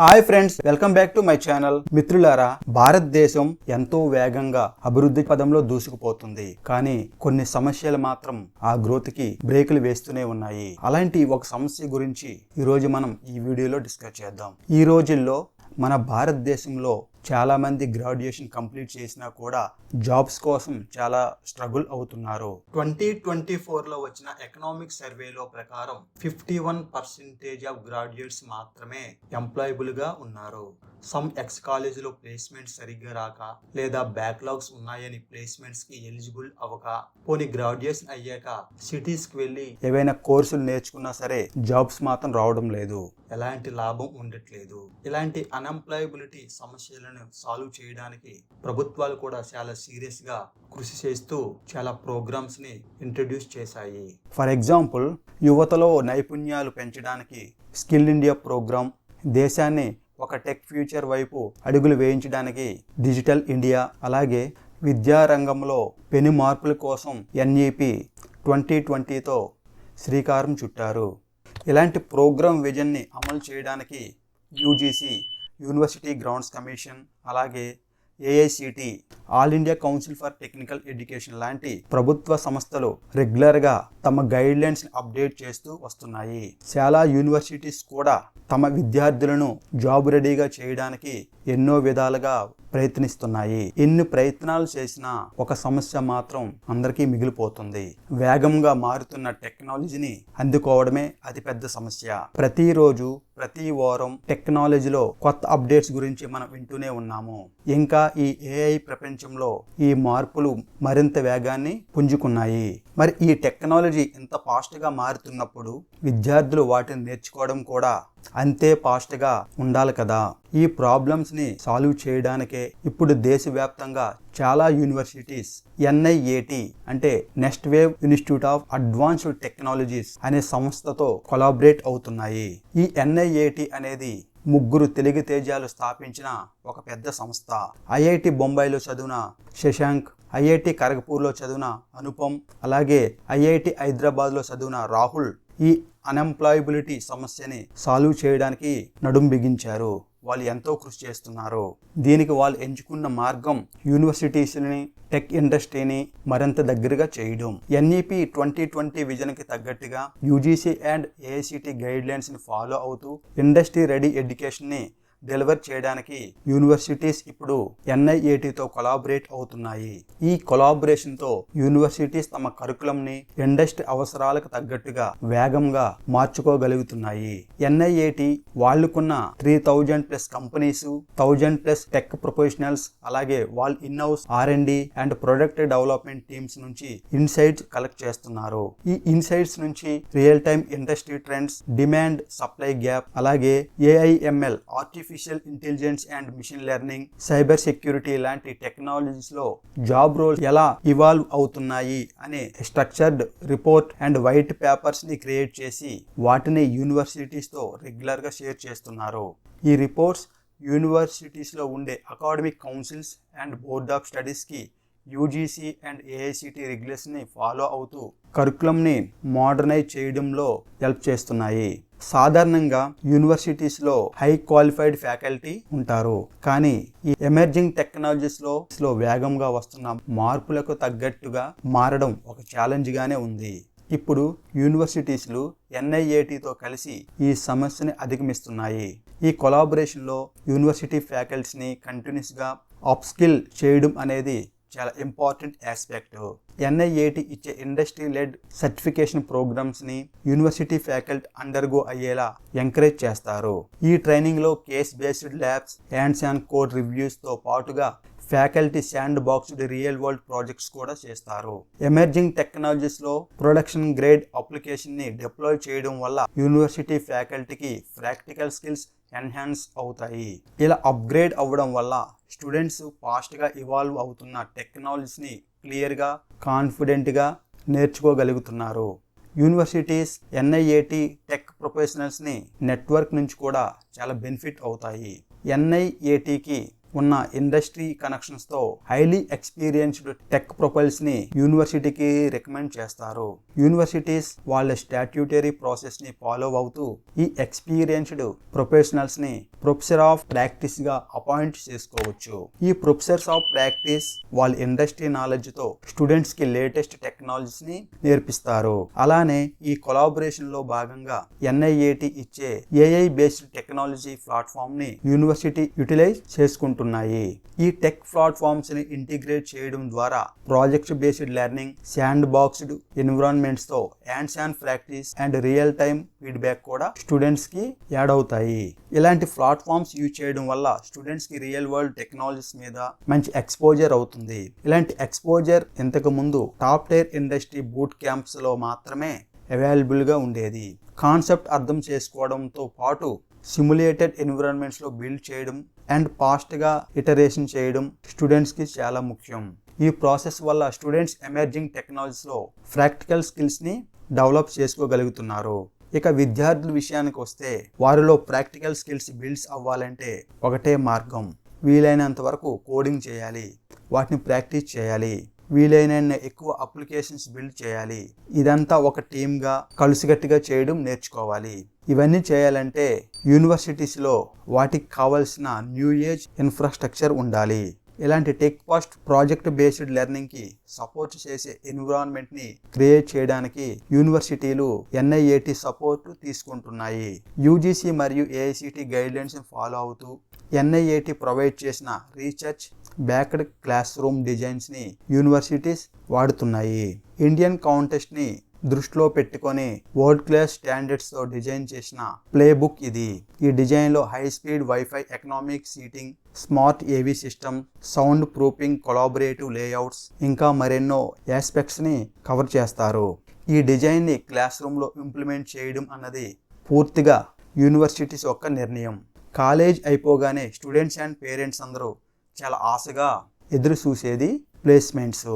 Hi friends welcome back to my channel. మిత్రులారా భారతదేశం ఎంతో వేగంగా అభివృద్ధి పదంలో దూసుకుపోతుంది. కానీ కొన్ని సమస్యలు మాత్రం ఆ గ్రోత్కి బ్రేకులు వేస్తూనే ఉన్నాయి. అలాంటి ఒక సమస్య గురించి ఈ రోజు మనం ఈ వీడియోలో డిస్కస్ చేద్దాం. ఈ రోజుల్లో మన భారతదేశంలో చాలామంది గ్రాడ్యుయేషన్ కంప్లీట్ చేసినా కూడా జాబ్స్ కోసం చాలా స్ట్రగుల్ అవుతున్నారు. ట్వంటీ ట్వంటీ ఫోర్లో వచ్చిన ఎకనామిక్ సర్వేలో ప్రకారం fifty one percentage of graduates మాత్రమే ఎంప్లాయబుల్గా ఉన్నారు. సమ్ ఎక్స్ కాలేజీలో ప్లేస్మెంట్ సరిగ్గా రాక లేదా బ్యాక్లాగ్స్ ఉన్నాయని ప్లేస్మెంట్స్కి ఎలిజిబుల్ అవ్వక పోనీ గ్రాడ్యుయేషన్ అయ్యాక సిటీస్కి వెళ్ళి ఏవైనా కోర్సులు నేర్చుకున్నా సరే జాబ్స్ మాత్రం రావడం లేదు. ఎలాంటి లాభం ఉండట్లేదు. ఇలాంటి అన్ఎంప్లాయబిలిటీ సమస్యలను సాల్వ్ చేయడానికి ప్రభుత్వాలు కూడా చాలా సీరియస్గా కృషి చేస్తూ చాలా ప్రోగ్రామ్స్ని ఇంట్రడ్యూస్ చేశాయి. ఫర్ ఎగ్జాంపుల్ యువతలో నైపుణ్యాలు పెంచడానికి స్కిల్ ఇండియా ప్రోగ్రామ్ దేశాన్ని ఒక టెక్ ఫ్యూచర్ వైపు అడుగులు వేయించడానికి డిజిటల్ ఇండియా అలాగే విద్యారంగంలో పెను మార్పుల కోసం ఎన్ఈపి ట్వంటీ ట్వంటీతో శ్రీకారం చుట్టారు. ఇలాంటి ప్రోగ్రామ్ విజన్ని అమలు చేయడానికి యూజీసీ యూనివర్సిటీ గ్రౌండ్స్ కమిషన్ అలాగే AICTE all India council for technical education లాంటి ప్రభుత్వ సంస్థలు రెగ్యులర్గా తమ గైడ్లైన్స్ అప్డేట్ చేస్తూ వస్తున్నాయి. చాలా యూనివర్సిటీస్ కూడా తమ విద్యార్థులను జాబ్ రెడీగా చేయడానికి ఎన్నో విధాలుగా ప్రయత్నిస్తున్నాయి. ఎన్ని ప్రయత్నాలు చేసినా ఒక సమస్య మాత్రం అందరికీ మిగిలిపోతుంది. వేగంగా మారుతున్న టెక్నాలజీని అందుకోవడమే అతిపెద్ద సమస్య. ప్రతిరోజు ప్రతి వారం టెక్నాలజీలో కొత్త అప్డేట్స్ గురించి మనం వింటూనే ఉన్నాము. ఇంకా ఈ ఏఐ ప్రపంచంలో ఈ మార్పులు మరింత వేగాన్ని పుంజుకున్నాయి. మరి ఈ టెక్నాలజీ ఇంత ఫాస్ట్గా మారుతున్నప్పుడు విద్యార్థులు వాటిని నేర్చుకోవడం కూడా అంతే ఫాస్ట్గా ఉండాలి కదా. ఈ ప్రాబ్లమ్స్ని సాల్వ్ చేయడానికే ఇప్పుడు దేశవ్యాప్తంగా చాలా యూనివర్సిటీస్ ఎన్ఐఏటి అంటే next wave institute of advanced technologies అనే సంస్థతో కొలాబరేట్ అవుతున్నాయి. ఈ ఎన్ఐఏటి అనేది ముగ్గురు తెలుగు తేజాలు స్థాపించిన ఒక పెద్ద సంస్థ. ఐఐటి బొంబాయిలో చదివిన శశాంక్ ఐఐటి ఖరగ్పూర్లో చదివిన అనుపమ్ అలాగే ఐఐటి హైదరాబాద్లో చదివిన రాహుల్ ఈ అన్ఎంప్లాయబిలిటీ సమస్యని సాల్వ్ చేయడానికి నడుం బిగించారు. వాళ్ళు ఎంతో కృషి చేస్తున్నారు. దీనికి వాళ్ళు ఎంచుకున్న మార్గం యూనివర్సిటీస్ని టెక్ ఇండస్ట్రీని మరింత దగ్గరగా చేయడం. ఎన్ఈపి ట్వంటీ ట్వంటీ విజన్కి తగ్గట్టుగా యూజీసీ అండ్ ఏఐసిటి గైడ్లైన్స్ని ఫాలో అవుతూ ఇండస్ట్రీ రెడీ ఎడ్యుకేషన్ని డెలివర్ చేయడానికి యూనివర్సిటీస్ ఇప్పుడు ఎన్ఐఏటితో కొలాబరేట్ అవుతున్నాయి. ఈ కొలాబరేషన్తో యూనివర్సిటీస్ తమ కరికులంని ఇండస్ట్రీ అవసరాలకు తగ్గట్టుగా వేగంగా మార్చుకోగలుగుతున్నాయి. ఎన్ఐఏటి వాళ్ళకున్న three thousand plus companies thousand plus tech professionals అలాగే వాళ్ళ in house R and D and product development teams నుంచి ఇన్సైట్స్ కలెక్ట్ చేస్తున్నారు. ఈ ఇన్సైట్స్ నుంచి real time industry trends demand supply gap అలాగే AIML artificial intelligence and machine learning cyber security లాంటి టెక్నాలజీస్లో job role ఎలా ఇవాల్వ్ అవుతున్నాయి అనే స్ట్రక్చర్డ్ రిపోర్ట్ అండ్ వైట్ పేపర్స్ని క్రియేట్ చేసి వాటిని యూనివర్సిటీస్తో రెగ్యులర్గా షేర్ చేస్తున్నారు. ఈ రిపోర్ట్స్ యూనివర్సిటీస్లో ఉండే academic councils and board of స్టడీస్కి UGC and AICTE రెగ్యులేషన్ని ఫాలో అవుతూ కరికులంని మోడర్నైజ్ చేయడంలో హెల్ప్ చేస్తున్నాయి. సాధారణంగా యూనివర్సిటీస్లో హై క్వాలిఫైడ్ ఫ్యాకల్టీ ఉంటారు. కానీ ఈ ఎమర్జింగ్ టెక్నాలజీస్లో లో వేగంగా వస్తున్న మార్పులకు తగ్గట్టుగా మారడం ఒక ఛాలెంజ్గానే ఉంది. ఇప్పుడు యూనివర్సిటీస్లు ఎన్ఐఏటితో కలిసి ఈ సమస్యని అధిగమిస్తున్నాయి. ఈ కొలాబరేషన్లో యూనివర్సిటీ ఫ్యాకల్టీస్ని కంటిన్యూస్గా అప్స్కిల్ చేయడం అనేది చాలా ఇంపార్టెంట్ ఆస్పెక్ట్ ఎన్ఐఏటి ఇచ్చే ఇండస్ట్రీ లెడ్ సర్టిఫికేషన్ ప్రోగ్రామ్స్ని యూనివర్సిటీ ఫ్యాకల్టీ అండర్గో అయ్యేలా ఎంకరేజ్ చేస్తారు. ఈ ట్రైనింగ్లో case based labs hands and code రివ్యూస్తో పాటుగా faculty sandboxed real world projects కూడా చేస్తారు. ఎమర్జింగ్ టెక్నాలజీస్లో ప్రొడక్షన్ గ్రేడ్ అప్లికేషన్ని డిప్లాయ్ చేయడం వల్ల యూనివర్సిటీ ఫ్యాకల్టీకి ప్రాక్టికల్ స్కిల్స్ ఎన్హాన్స్ అవుతాయి. ఇలా అప్గ్రేడ్ అవ్వడం వల్ల స్టూడెంట్స్ ఫాస్ట్గా ఇవాల్వ్ అవుతున్న టెక్నాలజీస్ని క్లియర్గా కాన్ఫిడెంట్గా నేర్చుకోగలుగుతున్నారు. యూనివర్సిటీస్ ఎన్ఐఏటి టెక్ ప్రొఫెషనల్స్ని నెట్వర్క్ నుంచి కూడా చాలా బెనిఫిట్ అవుతాయి. ఎన్ఐఏటికి ఉన్న ఇండస్ట్రీ కనెక్షన్స్తో హైలీ ఎక్స్పీరియన్స్డ్ టెక్ ప్రొఫైల్స్ని యూనివర్సిటీకి రికమెండ్ చేస్తారు. యూనివర్సిటీస్ వాళ్ళ స్టాట్యూటరీ ప్రాసెస్ని ఫాలో అవుతూ ఈ ఎక్స్పీరియన్స్డ్ ప్రొఫెషనల్స్ని ప్రొఫెసర్ ఆఫ్ ప్రాక్టీస్గా అపాయింట్ చేసుకోవచ్చు. ఈ ప్రొఫెసర్స్ ఆఫ్ ప్రాక్టీస్ వాళ్ళ ఇండస్ట్రీ నాలెడ్జ్తో స్టూడెంట్స్కి లేటెస్ట్ టెక్నాలజీస్ని నేర్పిస్తారు. అలానే ఈ కొలాబరేషన్లో భాగంగా ఎన్ఐఏటి ఇచ్చే ఏఐ బేస్డ్ టెక్నాలజీ ప్లాట్ఫామ్ని యూనివర్సిటీ యూటిలైజ్ ఉంటున్నాయి. ఈ టెక్ ప్లాట్ఫామ్స్ని ఇంటిగ్రేట్ చేయడం ద్వారా project based learning sandboxed ఎన్విరాన్మెంట్స్తో hands on practice and real time feedback కూడా స్టూడెంట్స్కి యాడ్ అవుతాయి. ఇలాంటి ప్లాట్ఫామ్స్ యూజ్ చేయడం వల్ల స్టూడెంట్స్కి రియల్ వరల్డ్ టెక్నాలజీస్ మీద మంచి ఎక్స్పోజర్ అవుతుంది. ఇలాంటి ఎక్స్పోజర్ ఇంతకు ముందు టాప్ టైర్ ఇండస్ట్రీ బూట్ క్యాంప్స్లో మాత్రమే అవైలబుల్గా ఉండేది. కాన్సెప్ట్ అర్థం చేసుకోవడంతో పాటు సిమ్యులేటెడ్ ఎన్విరాన్మెంట్స్లో బిల్డ్ చేయడం అండ్ ఫాస్ట్గా ఇటరేషన్ చేయడం స్టూడెంట్స్కి చాలా ముఖ్యం. ఈ ప్రాసెస్ వల్ల స్టూడెంట్స్ ఎమర్జింగ్ టెక్నాలజీస్లో ప్రాక్టికల్ స్కిల్స్ని డెవలప్ చేసుకోగలుగుతున్నారు. ఇక విద్యార్థుల విషయానికి వస్తే వారిలో ప్రాక్టికల్ స్కిల్స్ బిల్డ్స్ అవ్వాలంటే ఒకటే మార్గం. వీలైనంత వరకు కోడింగ్ చేయాలి వాటిని ప్రాక్టీస్ చేయాలి. వీలైన ఎక్కువ అప్లికేషన్స్ బిల్డ్ చేయాలి. ఇదంతా ఒక టీమ్గా కలిసికట్టుగా చేయడం నేర్చుకోవాలి. ఇవన్నీ చేయాలంటే యూనివర్సిటీస్లో వాటికి కావాల్సిన న్యూ ఏజ్ ఇన్ఫ్రాస్ట్రక్చర్ ఉండాలి. ఇలాంటి టెక్ ఫాస్ట్ ప్రాజెక్ట్ బేస్డ్ లెర్నింగ్కి సపోర్ట్ చేసే ఎన్విరాన్మెంట్ని క్రియేట్ చేయడానికి యూనివర్సిటీలు ఎన్ఐఏటి సపోర్ట్ తీసుకుంటున్నాయి. యూజీసీ మరియు ఏఐసిటి గైడ్లైన్స్ ఫాలో అవుతూ ఎన్ఐఏటి ప్రొవైడ్ చేసిన రీసెర్చ్ బ్యాక్డ్ క్లాస్ రూమ్ డిజైన్స్ని యూనివర్సిటీస్ వాడుతున్నాయి. ఇండియన్ కాంటెస్ట్ని దృష్టిలో పెట్టుకొని వరల్డ్ క్లాస్ స్టాండర్డ్స్తో డిజైన్ చేసిన ప్లే బుక్ ఇది. ఈ డిజైన్లో high speed WiFi economic seating smart AV system soundproofing collaborative layouts ఇంకా మరెన్నో ఆస్పెక్ట్స్ని కవర్ చేస్తారు. ఈ డిజైన్ని క్లాస్ రూమ్లో ఇంప్లిమెంట్ చేయడం అన్నది పూర్తిగా యూనివర్సిటీస్ యొక్క నిర్ణయం. కాలేజ్ అయిపోగానే స్టూడెంట్స్ అండ్ పేరెంట్స్ అందరూ చాలా ఆశగా ఎదురు చూసేది ప్లేస్మెంట్స్.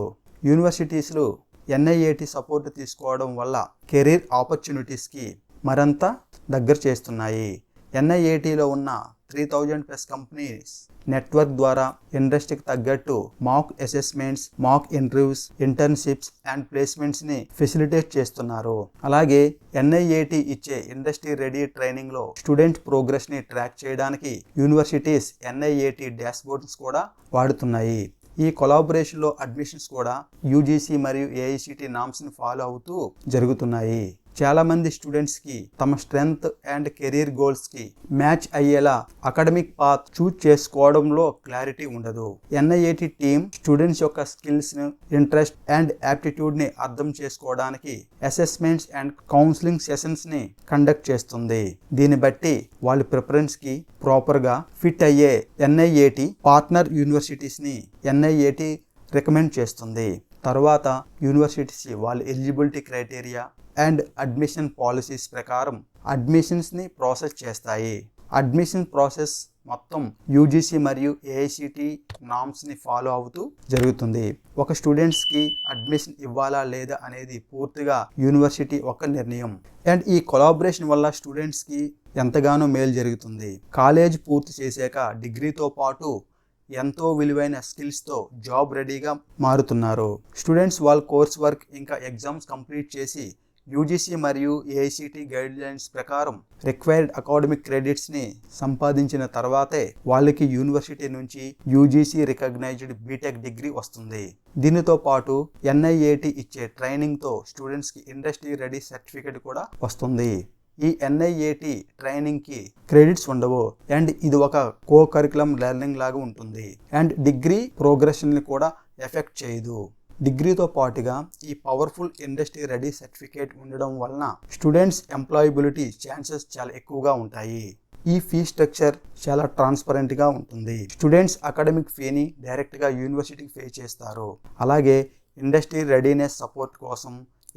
యూనివర్సిటీస్లో ఎన్ఐఏటి సపోర్ట్ తీసుకోవడం వల్ల కెరీర్ ఆపర్చునిటీస్కి మరింత దగ్గర చేస్తున్నాయి. ఎన్ఐఏటిలో ఉన్న three thousand plus companies network ద్వారా ఇండస్ట్రీకి తగ్గట్టు mock assessments mock interviews internships and ప్లేస్మెంట్స్ని facilitate చేస్తున్నారు. అలాగే ఎన్ఐఏటి ఇచ్చే ఇండస్ట్రీ రెడీ ట్రైనింగ్లో స్టూడెంట్ ప్రోగ్రెస్ని ట్రాక్ చేయడానికి యూనివర్సిటీస్ ఎన్ఐఏటి డాష్ బోర్డ్స్ కూడా వాడుతున్నాయి. ఈ కొలాబరేషన్లో అడ్మిషన్స్ కూడా యూజీసీ మరియు ఏఐసిటి నామ్స్ని ఫాలో అవుతూ జరుగుతున్నాయి. చాలామంది స్టూడెంట్స్కి తమ స్ట్రెంగ్త్ అండ్ కెరీర్ గోల్స్కి మ్యాచ్ అయ్యేలా అకాడమిక్ పాత్ చూజ్ చేసుకోవడంలో క్లారిటీ ఉండదు. ఎన్ఐఏటి టీమ్ స్టూడెంట్స్ యొక్క స్కిల్స్ ఇంట్రెస్ట్ అండ్ యాప్టిట్యూడ్ని అర్థం చేసుకోవడానికి అసెస్మెంట్స్ అండ్ కౌన్సిలింగ్ సెషన్స్ని కండక్ట్ చేస్తుంది. దీన్ని బట్టి వాళ్ళ ప్రిఫరెన్స్కి ప్రాపర్గా ఫిట్ అయ్యే ఎన్ఐఏటి పార్ట్నర్ యూనివర్సిటీస్ని ఎన్ఐఏటి రికమెండ్ చేస్తుంది. తర్వాత యూనివర్సిటీస్ వాళ్ళ eligibility criteria and admission policies ప్రకారం అడ్మిషన్స్ని ప్రాసెస్ చేస్తాయి. అడ్మిషన్ ప్రాసెస్ మొత్తం యూజీసీ మరియు ఏఐసిటి నామ్స్ని ఫాలో అవుతూ జరుగుతుంది. ఒక స్టూడెంట్స్కి అడ్మిషన్ ఇవ్వాలా లేదా అనేది పూర్తిగా యూనివర్సిటీ ఒక నిర్ణయం. అండ్ ఈ కొలాబరేషన్ వల్ల స్టూడెంట్స్కి ఎంతగానో మేలు జరుగుతుంది. కాలేజ్ పూర్తి చేశాక డిగ్రీతో పాటు ఎంతో విలువైన స్కిల్స్తో జాబ్ రెడీగా మారుతున్నారు. స్టూడెంట్స్ వాళ్ళ కోర్స్ వర్క్ ఇంకా ఎగ్జామ్స్ కంప్లీట్ చేసి యూజీసీ మరియు ఏఐసిటి గైడ్ లైన్స్ ప్రకారం రిక్వైర్డ్ అకాడమిక్ క్రెడిట్స్ని సంపాదించిన తర్వాతే వాళ్ళకి యూనివర్సిటీ నుంచి యూజీసీ రికగ్నైజ్డ్ బీటెక్ డిగ్రీ వస్తుంది. దీనితో పాటు ఎన్ఐఏటి ఇచ్చే ట్రైనింగ్తో స్టూడెంట్స్కి ఇండస్ట్రీ రెడీ సర్టిఫికేట్ కూడా వస్తుంది. ఈ ఎన్ఐఏటి ట్రైనింగ్కి క్రెడిట్స్ ఉండవు. అండ్ ఇది ఒక కో కరికులం లెర్నింగ్ లాగా ఉంటుంది. అండ్ డిగ్రీ ప్రోగ్రెషన్ని కూడా ఎఫెక్ట్ చేయదు. డిగ్రీతో పాటుగా ఈ పవర్ఫుల్ ఇండస్ట్రీ రెడీ సర్టిఫికేట్ ఉండడం వలన స్టూడెంట్స్ ఎంప్లాయబిలిటీ ఛాన్సెస్ చాలా ఎక్కువగా ఉంటాయి. ఈ ఫీ స్ట్రక్చర్ చాలా ట్రాన్స్పరెంట్గా ఉంటుంది. స్టూడెంట్స్ అకాడమిక్ ఫీని డైరెక్ట్గా యూనివర్సిటీకి పే చేస్తారు. అలాగే ఇండస్ట్రీ రెడీనెస్ సపోర్ట్ కోసం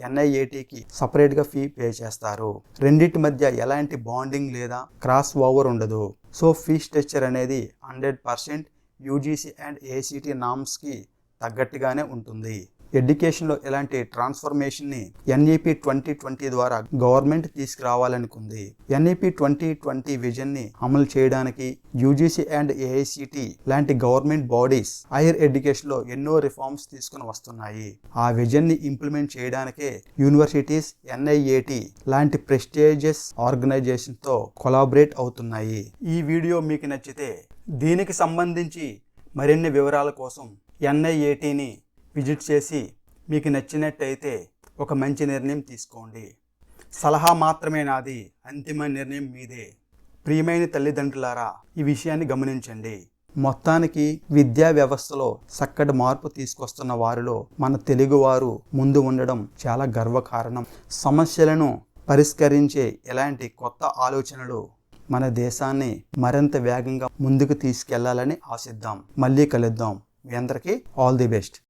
ఎన్ఐఏటీకి సపరేట్గా ఫీ పే చేస్తారు. రెండింటి మధ్య ఎలాంటి బాండింగ్ లేదా క్రాస్ ఓవర్ ఉండదు. సో ఫీ స్ట్రక్చర్ అనేది hundred percent UGC and ACT నామ్స్కి తగ్గట్టుగానే ఉంటుంది. ఎడ్యుకేషన్లో ఇలాంటి ట్రాన్స్ఫర్మేషన్ని ఎన్ఈపి ట్వంటీ ట్వంటీ ద్వారా గవర్నమెంట్ తీసుకురావాలనుకుంది. ఎన్ఈపి ట్వంటీ ట్వంటీ విజన్ని అమలు చేయడానికి యూజీసీ అండ్ ఏఐసిటి లాంటి గవర్నమెంట్ బాడీస్ హైయర్ ఎడ్యుకేషన్లో ఎన్నో రిఫార్మ్స్ తీసుకుని వస్తున్నాయి. ఆ విజన్ని ఇంప్లిమెంట్ చేయడానికే యూనివర్సిటీస్ ఎన్ఐఏటి లాంటి ప్రెస్టేజియస్ ఆర్గనైజేషన్తో కొలాబరేట్ అవుతున్నాయి. ఈ వీడియో మీకు నచ్చితే దీనికి సంబంధించి మరిన్ని వివరాల కోసం ఎన్ఐఏటీని విజిట్ చేసి మీకు నచ్చినట్టయితే ఒక మంచి నిర్ణయం తీసుకోండి. సలహా మాత్రమే నాది. అంతిమ నిర్ణయం మీదే. ప్రియమైన తల్లిదండ్రులారా ఈ విషయాన్ని గమనించండి. మొత్తానికి విద్యా వ్యవస్థలో చక్కటి మార్పు తీసుకొస్తున్న వారిలో మన తెలుగువారు ముందు ఉండడం చాలా గర్వకారణం. సమస్యలను పరిష్కరించే ఇలాంటి కొత్త ఆలోచనలు మన దేశాన్ని మరింత వేగంగా ముందుకు తీసుకెళ్ళాలని ఆశిద్దాం. మళ్ళీ కలుద్దాం. మీ అందరికీ ఆల్ ది బెస్ట్.